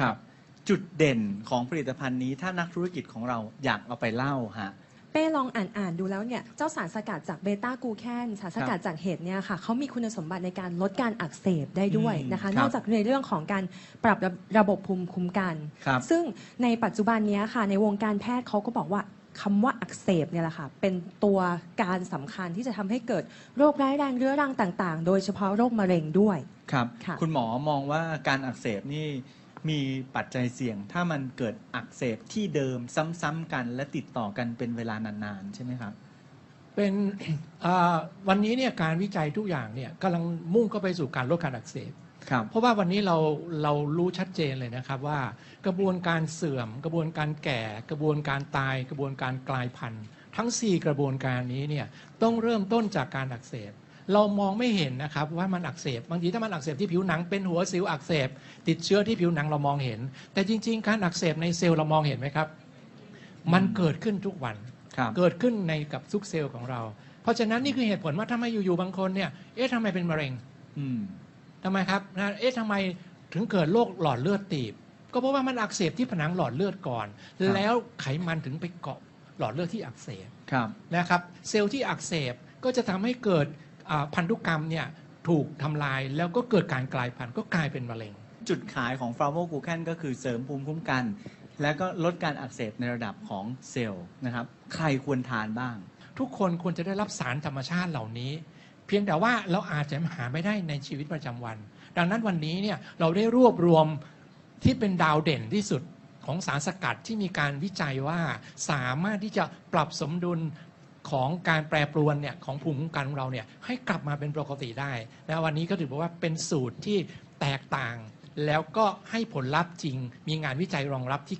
ครับ จุดเด่นของผลิตภัณฑ์นี้ถ้านักธุรกิจของเราอยากเอาไปเล่าฮะ เป้ลองอ่านอ่านดูแล้วเนี่ย เจ้าสารสกัดจากเบต้ากลูแคนสารสกัดจากเห็ดเนี่ยค่ะเขามีคุณสมบัติในการลดการอักเสบได้ด้วยอืมนะคะ ครับนอกจากในเรื่องของการปรับระระบบภูมิคุ้มกัน ครับซึ่งในปัจจุบันเนี้ยค่ะ ในวงการแพทย์เขาก็บอกว่าคำว่าอักเสบเนี่ยแหละค่ะ เป็นตัวการสำคัญที่จะทำให้เกิดโรคร้ายแรงเรื้อรังต่าง ๆ โดยเฉพาะโรคมะเร็งด้วย ครับ ค่ะ คุณหมอมองว่าการอักเสบนี่ มีปัจจัยเสี่ยง ถ้ามันเกิดอักเสบที่เดิมซ้ำๆกัน และติดต่อกันเป็นเวลานานๆ ใช่ไหมครับ เป็นอ่าวันนี้เนี่ยการวิจัยทุกอย่างเนี่ยกำลังมุ่งเข้าไปสู่การลดการอักเสบครับเพราะว่าวันนี้เราเรารู้ชัดเจนเลยนะครับว่ากระบวนการเสื่อม กระบวนการแก่ กระบวนการตาย กระบวนการกลายพันธุ์ ทั้ง 4 กระบวนการนี้เนี่ยต้องเริ่มต้นจากการอักเสบ เรามองไม่เห็นนะครับว่ามันอักเสบบางทีถ้ามันอักเสบที่ผิวหนังเป็นหัวสิวอักเสบ ติดเชื้อที่ผิวหนังเรามองเห็น แต่จริง ๆ การอักเสบในเซลล์เรามองเห็นไหมครับ มันเกิดขึ้นทุกวันครับเกิดขึ้นในกับทุกเซลล์ของเรา เพราะฉะนั้นนี่คือเหตุผลว่าทำไมอยู่ๆบางคนเนี่ยเอ๊ะทำไมเป็นมะเร็งอืมทำไมครับนะเอ๊ะทำไมถึงเกิดโรคหลอดเลือดตีบ ก็เพราะว่ามันอักเสบที่ผนังหลอดเลือดก่อนครับแล้วไขมันถึงไปเกาะหลอดเลือดที่อักเสบครับนะครับ เซลล์ที่อักเสบก็จะทำให้เกิดอ่า พันธุกรรมเนี่ยถูกทำลายแล้วก็เกิดการกลายพันธุ์ก็กลายเป็นมะเร็ง จุดขายของฟลาโวกูแคนก็คือเสริมภูมิคุ้มกัน และก็ลดการอักเสบในระดับของเซลล์นะครับใครควรทานบ้าง ทุกคนควรจะได้รับสารธรรมชาติเหล่านี้ เพียงแต่ว่าเราอาจจะหาไม่ได้ในชีวิตประจำวัน ดังนั้นวันนี้เนี่ยเราได้รวบรวมที่เป็นดาวเด่นที่สุดของสารสกัดที่มีการวิจัยว่าสามารถที่จะปรับสมดุล ของการแปรปรวนเนี่ยของภูมิคุ้มกันของเราเนี่ยให้กลับมาเป็นปกติได้นะวันนี้ก็ถือว่าเป็นสูตรที่แตกต่าง แล้วก็ให้ผลลัพธ์จริง มีงานวิจัยรองรับที่